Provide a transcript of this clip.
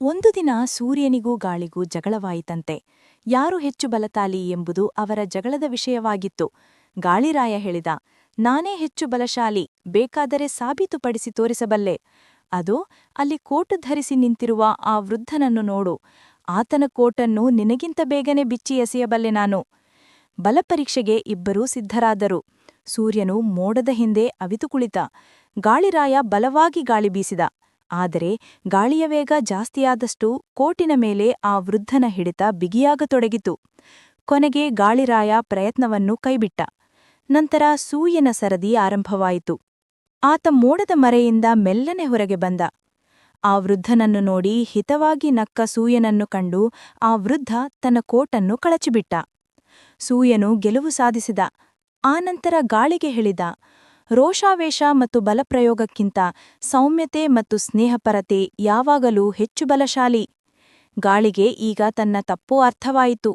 ಒಂದು ದಿನ ಸೂರ್ಯನಿಗೂ ಗಾಳಿಗೂ ಜಗಳವಾಯಿತಂತೆ. ಯಾರು ಹೆಚ್ಚು ಬಲತಾಲಿ ಎಂಬುದು ಅವರ ಜಗಳದ ವಿಷಯವಾಗಿತ್ತು. ಗಾಳಿರಾಯ ಹೇಳಿದ, ನಾನೇ ಹೆಚ್ಚು ಬಲಶಾಲಿ, ಬೇಕಾದರೆ ಸಾಬೀತುಪಡಿಸಿ ತೋರಿಸಬಲ್ಲೆ. ಅದು ಅಲ್ಲಿ ಕೋಟು ಧರಿಸಿ ನಿಂತಿರುವ ಆ ವೃದ್ಧನನ್ನು ನೋಡು. ಆತನ ಕೋಟನ್ನು ನಿನಗಿಂತ ಬೇಗನೆ ಬಿಚ್ಚಿ ಎಸೆಯಬಲ್ಲೆ ನಾನು. ಬಲಪರೀಕ್ಷೆಗೆ ಇಬ್ಬರೂ ಸಿದ್ಧರಾದರು. ಸೂರ್ಯನು ಮೋಡದ ಹಿಂದೆ ಅವಿತು ಕುಳಿತ. ಗಾಳಿರಾಯ ಬಲವಾಗಿ ಗಾಳಿ ಬೀಸಿದ. ಆದರೆ ಗಾಳಿಯ ವೇಗ ಜಾಸ್ತಿಯಾದಷ್ಟು ಕೋಟಿನ ಮೇಲೆ ಆ ವೃದ್ಧನ ಹಿಡಿತ ಬಿಗಿಯಾಗತೊಡಗಿತು. ಕೊನೆಗೆ ಗಾಳಿರಾಯ ಪ್ರಯತ್ನವನ್ನು ಕೈಬಿಟ್ಟ. ನಂತರ ಸೂಯನ ಸರದಿ ಆರಂಭವಾಯಿತು. ಆತ ಮೋಡದ ಮರೆಯಿಂದ ಮೆಲ್ಲನೆ ಹೊರಗೆ ಬಂದ. ಆ ವೃದ್ಧನನ್ನು ನೋಡಿ ಹಿತವಾಗಿ ನಕ್ಕ ಸೂಯನನ್ನು ಕಂಡು ಆ ವೃದ್ಧ ತನ್ನ ಕೋಟನ್ನು ಕಳಚಿಬಿಟ್ಟ. ಸೂಯನು ಗೆಲುವು ಸಾಧಿಸಿದ. ಆನಂತರ ಗಾಳಿಗೆ ಹೇಳಿದ. ರೋಷಾವೇಶ ಮತ್ತು ಬಲಪ್ರಯೋಗಕ್ಕಿಂತ ಸೌಮ್ಯತೆ ಮತ್ತು ಸ್ನೇಹಪರತೆ ಯಾವಾಗಲೂ ಹೆಚ್ಚು ಬಲಶಾಲಿ. ಗಾಳಿಗೆ ಈಗ ತನ್ನ ತಪ್ಪು ಅರ್ಥವಾಯಿತು.